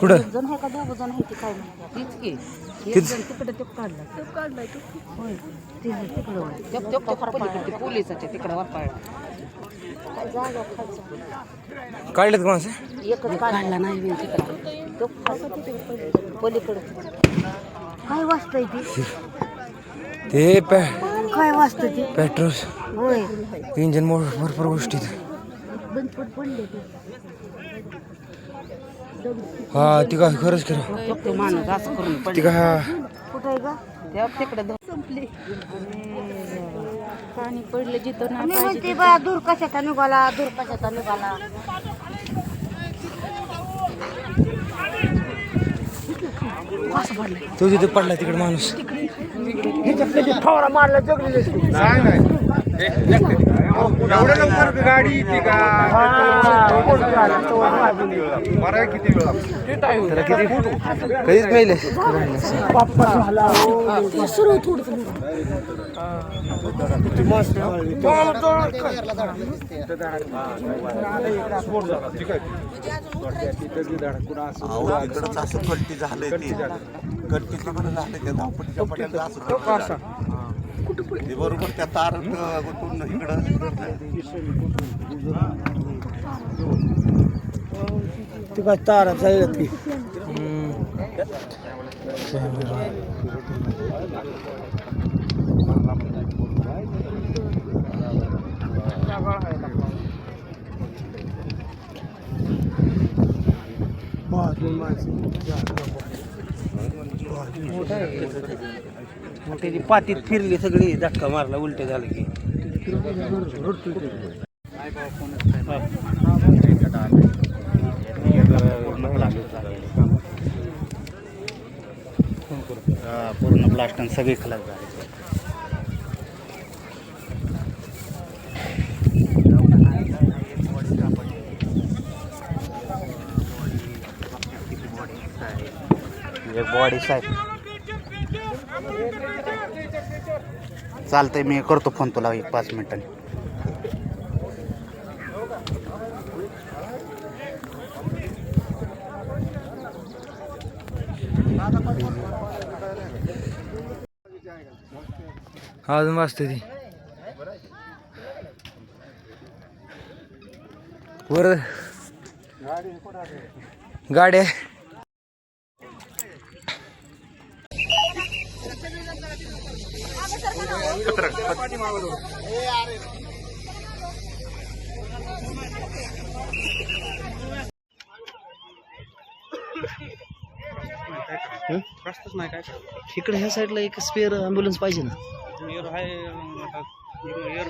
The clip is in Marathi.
कुठं? एक जण आहे का? दोघ जण आहे ते काय म्हणतात तीच की. एक. जण तिकडे ते काढला. ते काढलाय तो. होय. ते तिकडं ते ते पलीकडे पोलिसाच्या तिकडे काय जागा खायचं काढलेत का माणसं? एकच काढला. नाही मी तिकडं. तो पलीकडे. काय वाचतंय ते? ते पॅ काय वाचतं ते? पेट्रोल. होय. इंजन मोड भरपूर गोष्टी ते हा ती काय खरंच खरं तो माणूस असं करून ती का कुठं आहे का त्या तिकडे संपले पाणी पडलं जिथं नाही म्हणते बा दूर कशाचा निघाला दूर कशाचा निघाला तो तिथे पडला तिकडे माणूस एवढं लवकर गाडी येते का? बरं आहे किती वेळा त्याला किती? कधीच तिकडंच असं कट्टी झालंय ते. कट्टीतलं पण झालंय त्या धावपट्टीच्या असं. ते बरोबर त्या तार गुंतून इकडं. ती काय तारा जाईल ती. मोठी ती पातीत फिरली सगळी धक्का मारला उलटे झालं की. पूर्ण ब्लास्ट सगळी सगळे खलास झाली. एक बॉडी साहेब. चालतंय मी करतो फोन तुला एक पाच मिनिटांनी. अजून वाजते ती. वर गाड्या किती मागवतो प्रश्नच नाही काय इकडे ह्या साईडला एक स्पेअर अँब्युलन्स पाहिजे ना. एअर